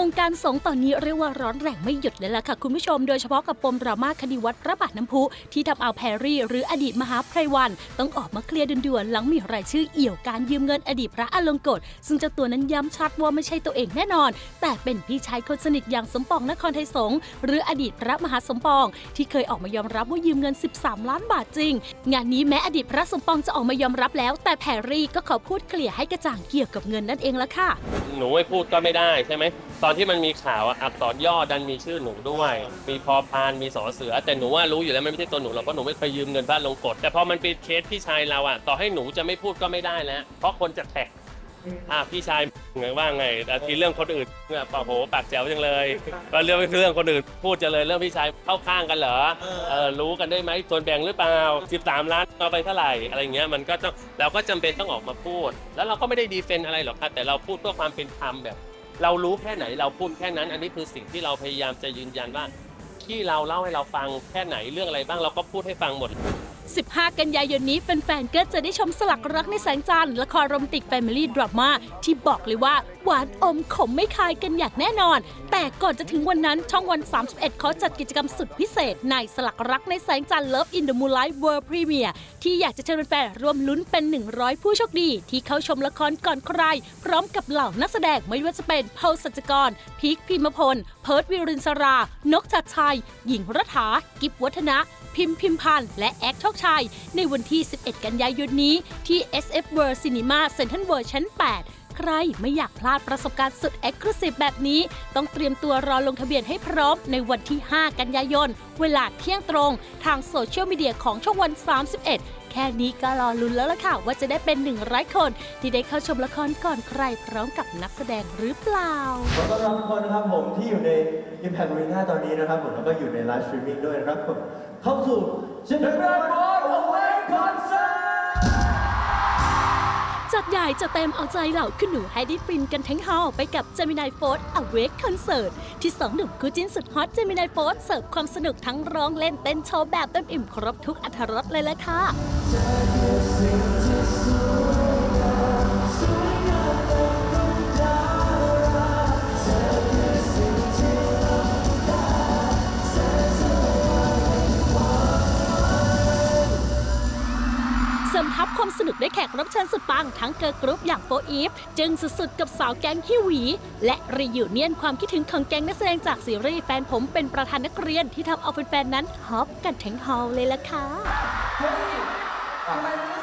วงการสงฆ์ตอนนี้เรียกว่าร้อนแรงไม่หยุดเลยล่ะค่ะคุณผู้ชม โดยเฉพาะกับปมดราม่าคดีวัดพระบาทน้ำพุที่ทำเอาแพรรี่ หรืออดีตมหาไพรวัน ต้องออกมาเคลียร์ด่วนๆหลังมีรายชื่อเอี่ยวการยืมเงินอดีตพระอลงกฎซึ่งเจ้าตัวนั้นย้ำชัดว่าไม่ใช่ตัวเองแน่นอน แต่เป็นพี่ชายคนสนิทอย่างสมปองนครไทยสงฆ์หรืออดีตพระมหาสมปอง ที่เคยออกมายอมรับว่ายืมเงิน 13 ล้านบาทจริง งานนี้แม้อดีตพระสมปองจะออกมายอมรับแล้ว แต่แพรรี่ก็ขอพูดเคลียร์ให้กระจ่างเกี่ยวกับเงินนั่นเองละค่ะ หนูไม่พูดก็ไม่ได้ใช่ไหม ตอนที่มันมีข่าวอะอักษรย่อดันมีชื่อหนูด้วย มีพอพานมีสอเสือ แต่หนูว่ารู้อยู่แล้วมันไม่ใช่ตัวหนูหรอกเพราะหนูไม่เคยยืมเงินพระลงกฎแต่พอมันเป็นเคสพี่ชายเราอะต่อให้หนูจะไม่พูดก็ไม่ได้แล้วเพราะคนจะแท็กอะพี่ชายไงว่าไงแต่ทีเรื่องคนอื่นเนี่ยโอ้โหปากแจ๋วจังเลยว่าเรื่องเรื่องคนอื่นพูดจะเลยเรื่องพี่ชายเข้าข้างกันเหรอเออรู้กันได้ไหมส่วนแบ่งหรือเปล่า 13 ล้านเอาไปเท่าไหร่อะไรเงี้ยมันก็ต้องเราก็จำเป็นต้องออกมาพูด แล้วเราก็ไม่ได้ดีเฟนอะไรหรอกครับแต่เราพูดเพื่อความเป็นธรรมแบบ เรารู้แค่ไหนเราพูดแค่นั้น อันนี้คือสิ่งที่เราพยายามจะยืนยันว่าที่เราเล่าให้เราฟังแค่ไหนเรื่องอะไรบ้างเราก็พูดให้ฟังหมด 15 กันยายนนี้แฟนๆก็จะได้ชมสลักรักในแสงจันทร์ละครโรแมนติกแฟมิลี่ดราม่าที่บอกเลยว่า หวานอมขมไม่คายกันอย่างแน่นอน แต่ก่อนจะถึงวันนั้นช่องวัน 31เขาจัดกิจกรรมสุดพิเศษ ในสลักรักในแสงจันทร์ Love in the Moonlight World Premiere ที่อยากจะเชิญแฟนๆร่วมลุ้นเป็น 100 ผู้โชคดี ที่เข้าชมละครก่อนใคร พร้อมกับเหล่านักแสดงไม่ว่าจะเป็นเผาสัจกรพีคพิมพล เพิร์ดวิรินสรา นกชัดชัย หญิงรัฐา กิฟวัฒนะ พิมพ์พิมพันธ์และแอคโชคชัย ในวันที่ 11 กันยายนนี้ที่ SF World Cinema Central World ชั้น 8ใครไม่อยากพลาดประสบการณ์สุดเอ็กซ์คลูซีฟแบบนี้ ต้องเตรียมตัวรอลงทะเบียนให้พร้อมในวันที่ 5 กันยายน เวลาเที่ยงตรง ทางโซเชียลมีเดียของช่องวัน 31 แค่นี้ก็รอลุ้นแล้วล่ะค่ะ ว่าจะได้เป็น1 0 0คน ที่ได้เข้าชมละครก่อนใครพร้อมกับนักแสดงหรือเปล่าขอต้อนรับทุกคนนะครับผมที่อยู่ใน Impact Arena ตอนนี้นะครับผมแล้วก็อยู่ในไลฟ์สตรีมมิ่งด้วยนะครับผม เข้าสู่ c h i n d e r e l l a Away Concert จัดใหญ่จะเต็มเอาใจเหล่าคุณหนูให้ได้ฟินกันทั้งฮอลล์ไปกับ Gemini f o r c e Awake Concert ที่สองหนุ่มคู่จิ้นสุดฮอต Gemini f o r c e เสิร์ฟความสนุกทั้งร้องเล่นเต้นโชว์แบบเต็มอิ่มครบทุกอรรถรสเลยละค่ะ สนุกด้วยแขกรับเชิญสุดปัง ทั้งเกิร์ลกรุ๊ปอย่างโฟอีฟ จึงสุดๆ กับสาวแก๊งฮิวี และรียูเนียนความคิดถึงของแก๊งนักแสดงจากซีรีส์แฟนผมเป็นประธานนักเรียนที่ทำเอาแฟนๆนั้นฮอปกันทั้งฮอลเลยล่ะค่ะ ทำไมไม่